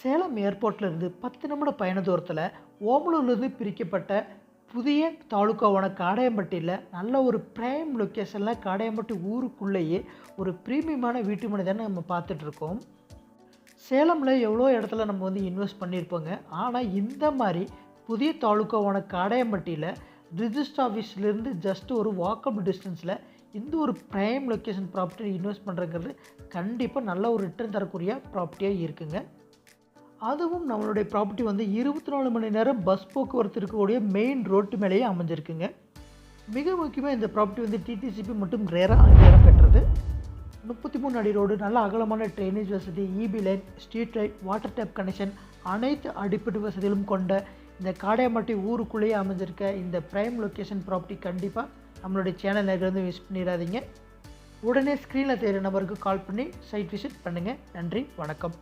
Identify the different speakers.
Speaker 1: சேலம் ஏர்போர்ட்லேருந்து பத்து நிமிட பயண தூரத்தில் ஓமலூர்லேருந்து பிரிக்கப்பட்ட புதிய தாலுக்காவான காடையம்பட்டியில் நல்ல ஒரு ப்ரைம் லொக்கேஷனில் காடையம்பட்டி ஊருக்குள்ளேயே ஒரு ப்ரீமியமான வீட்டு மனை தானே நம்ம பார்த்துட்ருக்கோம். சேலமில் எவ்வளோ இடத்துல நம்ம வந்து இன்வெஸ்ட் பண்ணியிருப்போங்க? ஆனால் இந்த மாதிரி புதிய தாலுக்காவான காடையம்பட்டியில் ரிஜிஸ்டர் ஆஃபீஸ்லேருந்து ஜஸ்ட் ஒரு வாக்கப் டிஸ்டன்ஸில் இந்த ஒரு ப்ரைம் லொக்கேஷன் ப்ராப்பர்ட்டி இன்வெஸ்ட் பண்ணுறங்கிறது கண்டிப்பாக நல்ல ஒரு ரிட்டர்ன் தரக்கூடிய ப்ராப்பர்ட்டியாக இருக்குங்க. அதுவும் நம்மளுடைய ப்ராப்பர்ட்டி வந்து இருபத்தி நாலு மணி நேரம் பஸ் போக்குவரத்து இருக்கக்கூடிய மெயின் ரோட்டு மேலேயே அமைஞ்சிருக்குங்க. மிக முக்கியமாக இந்த ப்ராப்பர்ட்டி வந்து டிடிசிபி மற்றும் ரேராக அங்கீகாரம் பெற்றது. முப்பத்தி மூணு அடி ரோடு நல்ல அகலமான ட்ரைனேஜ் வசதி EB line street light water tap connection அனைத்து அடிப்படை வசதிகளும் கொண்ட இந்த காடையம்பட்டி ஊருக்குள்ளேயே அமைஞ்சிருக்க இந்த ப்ரைம் லொக்கேஷன் ப்ராப்பர்ட்டி கண்டிப்பாக நம்மளுடைய சேனல் வந்து மிஸ் பண்ணிடாதீங்க. உடனே ஸ்க்ரீனில் தெரிகிற நம்பருக்கு கால் பண்ணி சைட் விசிட் பண்ணுங்கள் நன்றி வணக்கம்.